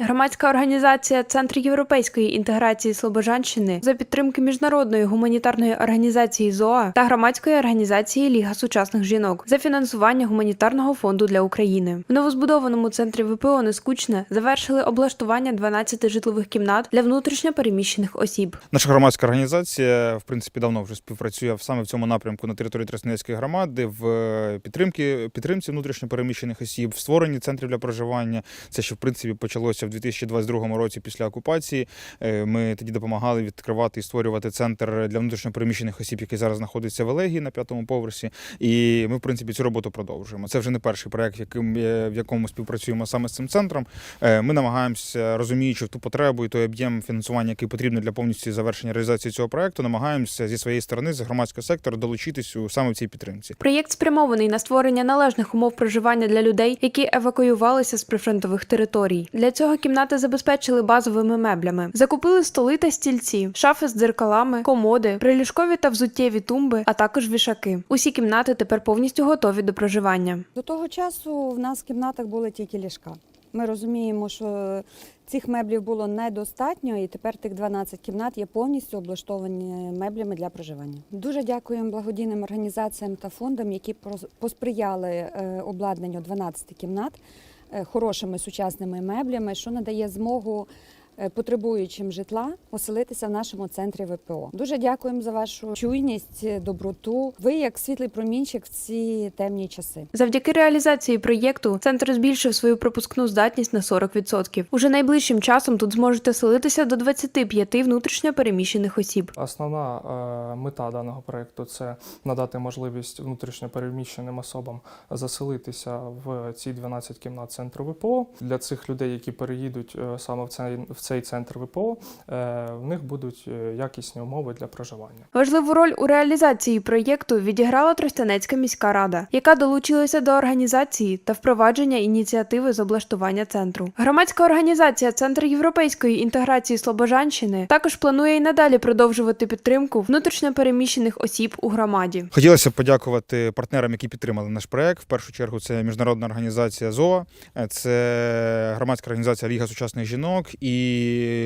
Громадська організація Центр європейської інтеграції Слобожанщини за підтримки міжнародної гуманітарної організації ЗОА та громадської організації Ліга сучасних жінок за фінансування гуманітарного фонду для України в новозбудованому центрі ВПО Нескучне завершили облаштування 12 житлових кімнат для внутрішньо переміщених осіб. Наша громадська організація, в принципі, давно вже співпрацює саме в цьому напрямку на території Тростянецької громади в е, підтримки підтримці внутрішньопереміщених осіб, в створенні центрів для проживання. Це що в принципі почалося в 2022 році після окупації. Е, Ми тоді допомагали відкривати і створювати центр для внутрішньопереміщених осіб, який зараз знаходиться в Елегії на п'ятому поверсі. І ми, в принципі, цю роботу продовжуємо. Це вже не перший проект, яким е, в якому співпрацюємо саме з цим центром. Е, Ми намагаємося, розуміючи ту потребу і той об'єм фінансування, який потрібен для повністю завершення реалізації цього проекту, намагаємося зі своєї сторони, з громадського сектору, долучитись у саме в цій підтримці. Проєкт спрямований на створення належних умов проживання для людей, які евакуювалися з прифронтових територій. Для цього кімнати забезпечили базовими меблями, закупили столи та стільці, шафи з дзеркалами, комоди, приліжкові та взуттєві тумби, а також вішаки. Усі кімнати тепер повністю готові до проживання. До того часу в нас в кімнатах були тільки ліжка. Ми розуміємо, що цих меблів було недостатньо, і тепер тих 12 кімнат є повністю облаштовані меблями для проживання. Дуже дякуємо благодійним організаціям та фондам, які посприяли е, обладнанню 12 кімнат хорошими сучасними меблями, що надає змогу е, потребуючим житла оселитися в нашому центрі ВПО. Дуже дякуємо за вашу чуйність, доброту. Ви як світлий промінчик в ці темні часи. Завдяки реалізації проєкту центр збільшив свою пропускну здатність на 40%. Уже найближчим часом тут зможете селитися до 25 внутрішньо переміщених осіб. Основна е, мета даного проекту це надати можливість внутрішньопереміщеним особам заселитися в ці 12 кімнат центру ВПО. Для цих людей, які переїдуть е, саме в цей, в цей центр ВПО, е, в них будуть е, якісні умови для проживання. Важливу роль у реалізації проєкту відіграла Тростянецька міська рада, яка долучилася до організації та впровадження ініціативи з облаштування центру. Громадська організація Центр європейської інтеграції Слобожанщини також планує і надалі продовжувати підтримку внутрішньо переміщених осіб у громаді. Хотілося б подякувати партнерам, які підтримали наш проект. В першу чергу це міжнародна організація ЗОА, це громадська організація Ліга сучасних жінок і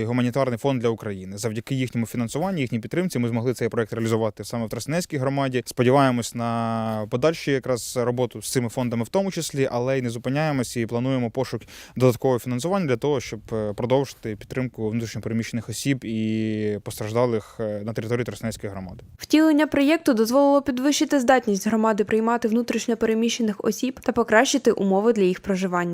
гуманітарний фонд для України. Завдяки їхньому фінансуванню, їхній підтримці, ми змогли цей проект реалізувати саме в Тростянецькій громаді. Сподіваємось на подальші якраз роботу з цими фондами, в тому числі, але й не зупиняємося і плануємо пошук додаткового фінансування для того, щоб е, продовжити підтримку внутрішньопереміщених осіб і постраждалих е, на території Тростянецької громади. Втілення проєкту дозволило підвищити здатність громади приймати внутрішньо переміщених осіб та покращити умови для їх проживання.